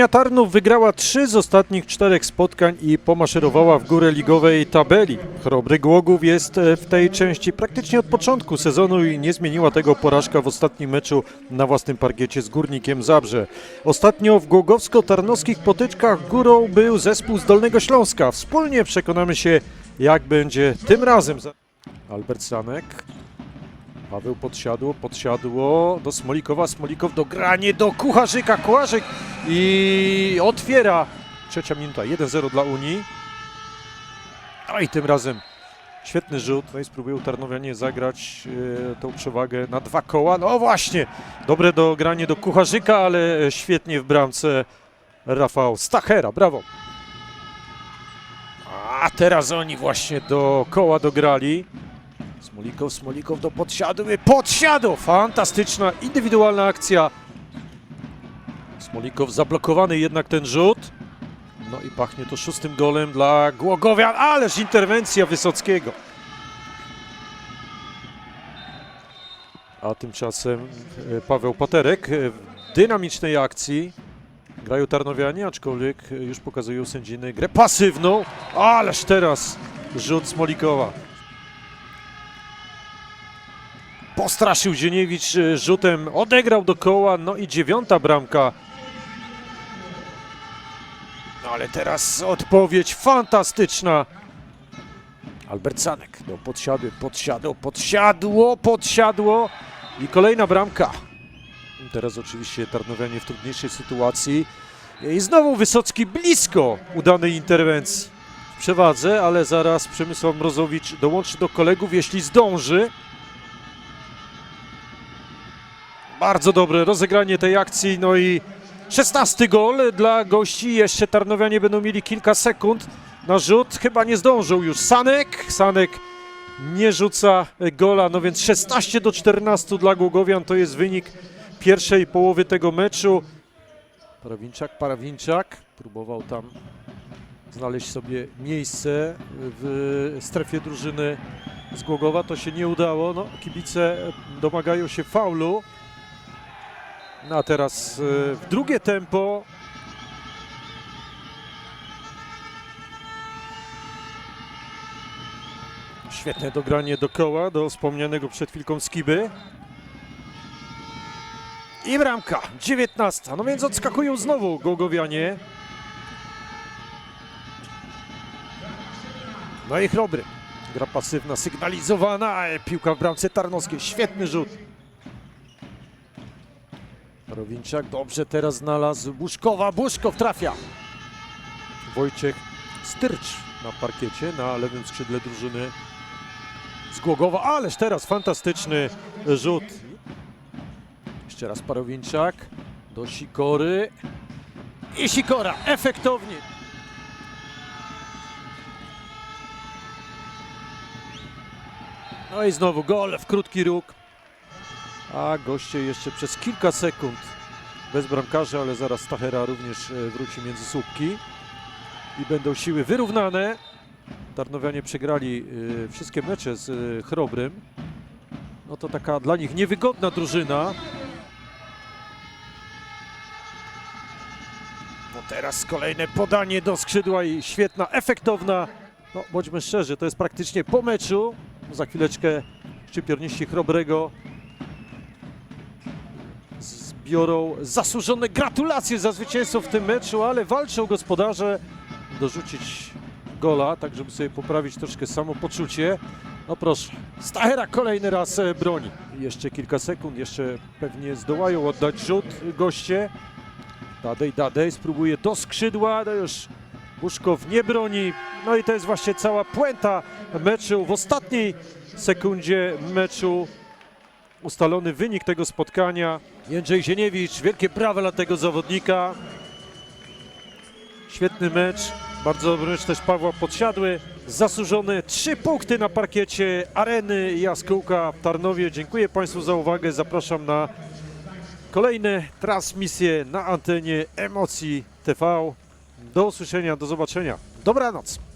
Polonia Tarnów wygrała trzy z ostatnich czterech spotkań i pomaszerowała w górę ligowej tabeli. Chrobry Głogów jest e, w tej części praktycznie od początku sezonu i nie zmieniła tego porażka w ostatnim meczu na własnym parkiecie z Górnikiem Zabrze. Ostatnio w głogowsko-tarnowskich potyczkach górą był zespół z Dolnego Śląska. Wspólnie przekonamy się, jak będzie tym razem. Albert Sanek Paweł podsiadło, podsiadło do Smolikowa, Smolikow do granie do Kucharzyka, Kucharzyk i otwiera. Trzecia minuta, 1-0 dla Unii. No i tym razem świetny rzut. No i spróbują Tarnowianie zagrać e, tą przewagę na dwa koła. No właśnie, dobre dogranie do Kucharzyka, ale świetnie w bramce Rafał Stachera, brawo. A teraz oni właśnie do koła dograli. Smolikow, Smolikow do podsiadu i podsiadu! Fantastyczna, indywidualna akcja. Smolikow zablokowany jednak ten rzut. No i pachnie to szóstym golem dla Głogowian, ależ interwencja Wysockiego. A tymczasem e, Paweł Paterek e, w dynamicznej akcji. Grają Tarnowianie, aczkolwiek e, już pokazują sędziny grę pasywną. Ależ teraz rzut Smolikowa. Postraszył Zieniewicz e, rzutem, odegrał do koła, no i dziewiąta bramka. No ale teraz odpowiedź fantastyczna. Albert Sanek do podsiady, podsiadło, podsiadło, podsiadło i kolejna bramka. Teraz oczywiście Tarnowianie w trudniejszej sytuacji. I znowu Wysocki blisko udanej interwencji w przewadze, ale zaraz Przemysław Mrozowicz dołączy do kolegów, jeśli zdąży. Bardzo dobre rozegranie tej akcji, no i 16 gol dla gości. Jeszcze Tarnowianie będą mieli kilka sekund na rzut. Chyba nie zdążą już. Sanek, Sanek nie rzuca gola, no więc 16 do 14 dla Głogowian to jest wynik pierwszej połowy tego meczu. Parawinczak, Parawinczak próbował tam znaleźć sobie miejsce w strefie drużyny z Głogowa. To się nie udało. No, kibice domagają się faulu. No a teraz e, w drugie tempo. Świetne dogranie do koła, do wspomnianego przed chwilką Skiby. I bramka, 19. No więc odskakują znowu Gogowianie. No i Chrobry. Gra pasywna, sygnalizowana, piłka w bramce Tarnowskiej. Świetny rzut. Rowinczak dobrze teraz znalazł Buszkowa. Buszkow trafia. Wojciech Styrcz na parkiecie, na lewym skrzydle drużyny z Głogowa. Ależ teraz fantastyczny rzut. Jeszcze raz Parowinczak do Sikory. I Sikora efektownie. No i znowu gol w krótki róg. A goście jeszcze przez kilka sekund bez bramkarza, ale zaraz Stachera również e, wróci między słupki i będą siły wyrównane. Tarnowianie przegrali e, wszystkie mecze z e, Chrobrym. No to taka dla nich niewygodna drużyna. No teraz kolejne podanie do skrzydła i świetna, efektowna. No bądźmy szczerzy, to jest praktycznie po meczu. Za chwileczkę szczypiorniści Chrobrego zbiorą zasłużone gratulacje za zwycięstwo w tym meczu, ale walczą gospodarze dorzucić gola, tak żeby sobie poprawić troszkę samopoczucie. No proszę, Stachera kolejny raz e, broni. Jeszcze kilka sekund, jeszcze pewnie zdołają oddać rzut goście. Dadej, Dadej spróbuje do skrzydła, no już Buszkow nie broni. No i to jest właśnie cała puenta meczu. W ostatniej sekundzie meczu ustalony wynik tego spotkania. Jędrzej Zieniewicz, wielkie brawa dla tego zawodnika. Świetny mecz, bardzo dobry mecz też Pawła Podsiadły. Zasłużone trzy punkty na parkiecie Areny Jaskółka w Tarnowie. Dziękuję Państwu za uwagę. Zapraszam na kolejne transmisje na antenie Emocji TV. Do usłyszenia, do zobaczenia. Dobranoc.